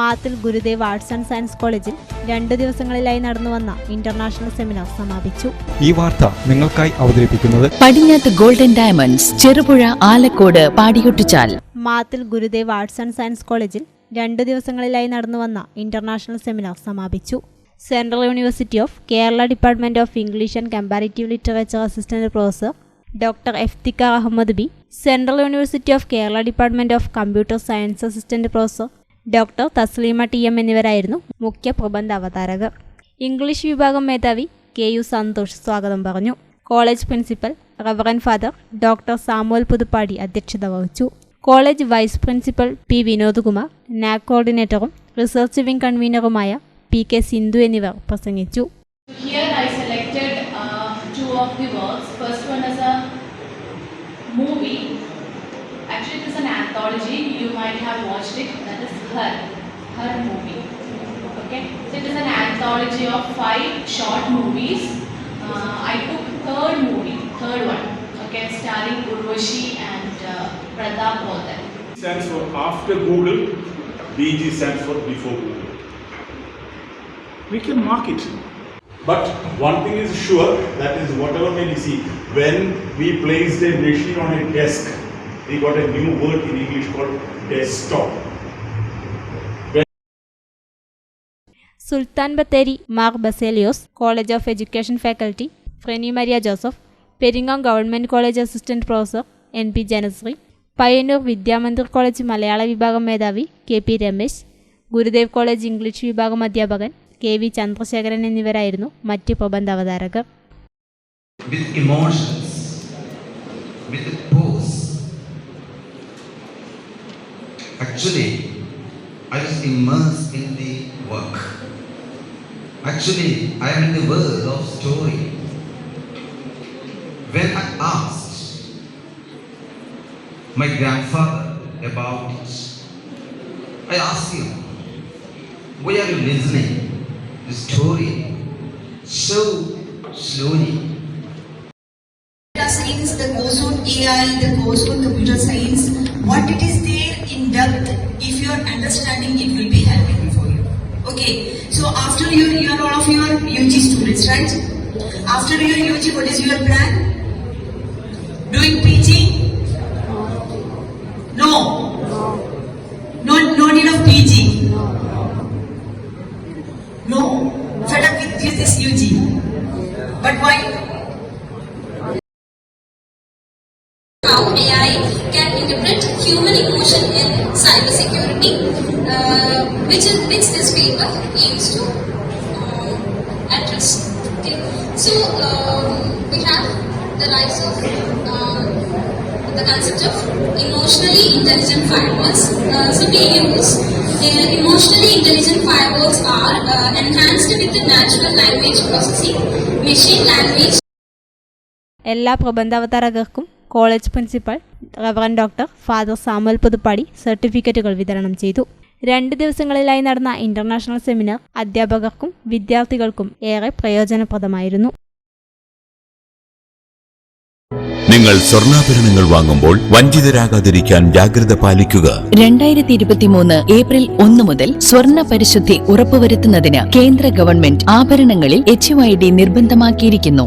മാത്തിൽ Gurudev arts and science കോളേജിൽ രണ്ടു ദിവസങ്ങളിലായി നടന്നുവന്ന ഇന്റർനാഷണൽ സെമിനാർ സമാപിച്ചു. ഈ വാർത്ത നിങ്ങൾക്കായി അവതരിപ്പിക്കുന്നത് Padinjath golden diamonds Cherupuzha Alakode Padiyottuchal. Mathil Gurudev arts and science കോളേജിൽ രണ്ടു ദിവസങ്ങളിലായി നടന്നുവന്ന ഇന്റർനാഷണൽ സെമിനാർ സമാപിച്ചു. Central university of Kerala department of English and comparative literature assistant professor doctor Iftikhar Ahammed B central university of Kerala department of computer science assistant professor doctor Thasleema T M എന്നിവരായിരുന്നു മുഖ്യ പ്രബന്ധ അവതാരകർ. English വിഭാഗം മേധാവി K U Santhosh സ്വാഗതം പറഞ്ഞു. College principal reverend father doctor Samuel Puthuppady അധ്യക്ഷത വഹിച്ചു. College vice principal P Vinodkumar NAAC കോർഡിനേറ്ററും research wing കൺവീനറുമായ P K Sindhu എന്നിവർ പ്രസംഗിച്ചു. Uh, movie. Actually, it is an anthology. You might have watched it. That is Her. Her movie. Okay. So it is an anthology of five short movies. Uh, I took third movie, third one. Okay, starring Urvashi and uh, Pratap Poddar. stands for after Google, BG stands for before Google. We can mark it. But one thing is sure, that is whatever may be see, when we placed a machine on a desk, we got a new word in English called desktop. Sultan Bathery Mar Baselios college of education faculty Freny Maria Joseph Peringome government college assistant professor N P Janasree Payyanur Vidyamandir college Malayala വിഭാഗം മേധാവി K P Ramesh Gurudev college English വിഭാഗം അധ്യാപകൻ K V Chandrasekharan എന്നിവരായിരുന്നു മറ്റ് പ്രബന്ധ അവതാരകർ with emotions, with pose. Actually, I was immersed in the work. Actually, I am in the world of story. When I asked my grandfather about it, I asked him, why are you listening the story so slowly? data science that goes on AI, that goes on computer science, what it is understanding, it will be helping for you. Okay, so after you, you are all of your UG students, right? After your UG, what is your plan? how AI can interpret human emotion in cybersecurity, uh, which is which this paper aims to uh, address. Okay, so um, we have the rise of um, the concept of emotionally intelligent firewalls. Uh, so we use uh, emotionally intelligent firewalls are uh, enhanced with the natural language processing, machine language എല്ലാ പ്രബന്ധാവതാരകർക്കും college principal reverend doctor father Samuel Puthuppady സർട്ടിഫിക്കറ്റുകൾ വിതരണം ചെയ്തു. രണ്ട് ദിവസങ്ങളിലായി നടന്ന international seminar അധ്യാപകർക്കും വിദ്യാർത്ഥികൾക്കും ഏറെ പ്രയോജനപ്രദമായിരുന്നു. നിങ്ങൾ സ്വർണാഭരണങ്ങൾ വാങ്ങുമ്പോൾ വഞ്ചിതരാകാതിരിക്കാൻ ജാഗ്രത പാലിക്കുക. രണ്ടായിരത്തി ഇരുപത്തിമൂന്ന് ഏപ്രിൽ ഒന്ന് മുതൽ സ്വർണ പരിശുദ്ധി ഉറപ്പുവരുത്തുന്നതിന് കേന്ദ്ര ഗവൺമെന്റ് ആഭരണങ്ങളിൽ എച്ച് നിർബന്ധമാക്കിയിരിക്കുന്നു.